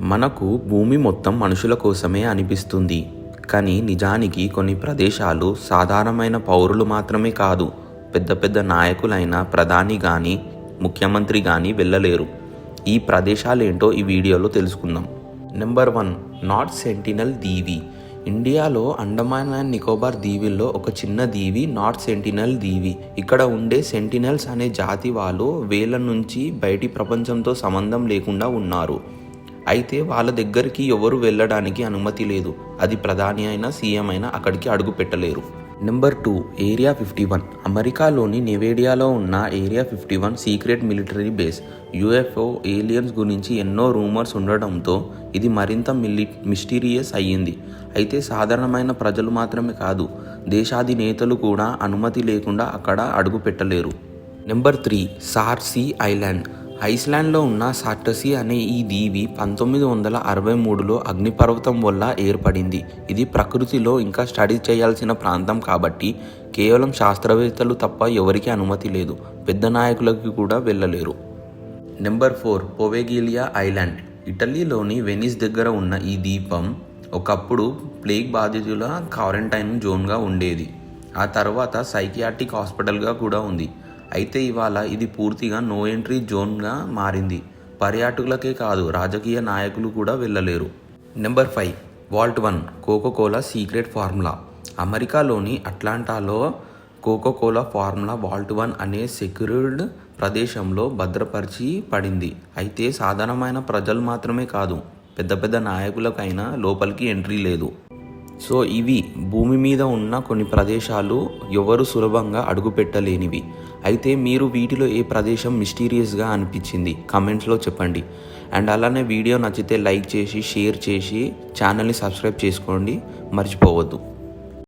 మనకు భూమి మొత్తం మనుషుల కోసమే అనిపిస్తుంది. కానీ నిజానికి కొన్ని ప్రదేశాలు సాధారణమైన పౌరులు మాత్రమే కాదు పెద్ద పెద్ద నాయకులైన ప్రధాని కానీ ముఖ్యమంత్రి కానీ వెళ్ళలేరు. ఈ ప్రదేశాలేంటో ఈ వీడియోలో తెలుసుకుందాం. నెంబర్ వన్ నార్త్ సెంటినల్ దీవి ఇండియాలో అండమాన్ అండ్ నికోబార్ దీవుల్లో ఒక చిన్న దీవి నార్త్ సెంటినల్ దీవి ఇక్కడ ఉండే సెంటినల్స్ అనే జాతి వాళ్ళు వేల నుంచి బయటి ప్రపంచంతో సంబంధం లేకుండా ఉన్నారు. అయితే వాళ్ళ దగ్గరికి ఎవరు వెళ్ళడానికి అనుమతి లేదు. అది ప్రధాని అయినా సీఎం అయినా అక్కడికి అడుగు పెట్టలేరు. Number two area fifty one. అమెరికాలోని నెవేడియాలో ఉన్న area fifty one secret military base. UFO aliens గురించి ఎన్నో రూమర్స్ ఉండడంతో ఇది మరింత మిలి మిస్టీరియస్ అయ్యింది. అయితే సాధారణమైన ప్రజలు మాత్రమే కాదు దేశాధినేతలు కూడా అనుమతి లేకుండా అక్కడ అడుగు పెట్టలేరు. Number three Surtsey island. ఐస్లాండ్లో ఉన్న సాటసి అనే ఈ దీవి పంతొమ్మిది వందల అరవై మూడులో అగ్నిపర్వతం వల్ల ఏర్పడింది. ఇది ప్రకృతిలో ఇంకా స్టడీ చేయాల్సిన ప్రాంతం కాబట్టి కేవలం శాస్త్రవేత్తలు తప్ప ఎవరికీ అనుమతి లేదు. పెద్ద నాయకులకి కూడా వెళ్ళలేరు. Number four Poveglia island. ఇటలీలోని Venice దగ్గర ఉన్న ఈ ద్వీపం ఒకప్పుడు ప్లేగ్ బాధితుల క్వారంటైన్ జోన్గా ఉండేది. ఆ తర్వాత సైకియాట్రిక్ హాస్పిటల్గా కూడా ఉంది. అయితే ఇవాళ ఇది పూర్తిగా నో ఎంట్రీ జోన్గా మారింది. పర్యాటకులకే కాదు రాజకీయ నాయకులు కూడా వెళ్ళలేరు. Number five vault one Coca Cola secret formula అమెరికాలోని అట్లాంటాలో Coca Cola formula vault one అనే సెక్యూర్డ్ ప్రదేశంలో భద్రపరిచి పడింది. అయితే సాధారణమైన ప్రజలు మాత్రమే కాదు పెద్ద పెద్ద నాయకులకైనా లోపలికి ఎంట్రీ లేదు. సో ఇవి భూమి మీద ఉన్న కొన్ని ప్రదేశాలు ఎవరు సులభంగా అడుగుపెట్టలేనివి. అయితే మీరు వీటిలో ఏ ప్రదేశం మిస్టీరియస్గా అనిపించింది? కమెంట్స్లో చెప్పండి. అండ్ అలానే వీడియో నచ్చితే లైక్ చేసి షేర్ చేసి ఛానల్ని సబ్స్క్రైబ్ చేసుకోండి. మర్చిపోవద్దు.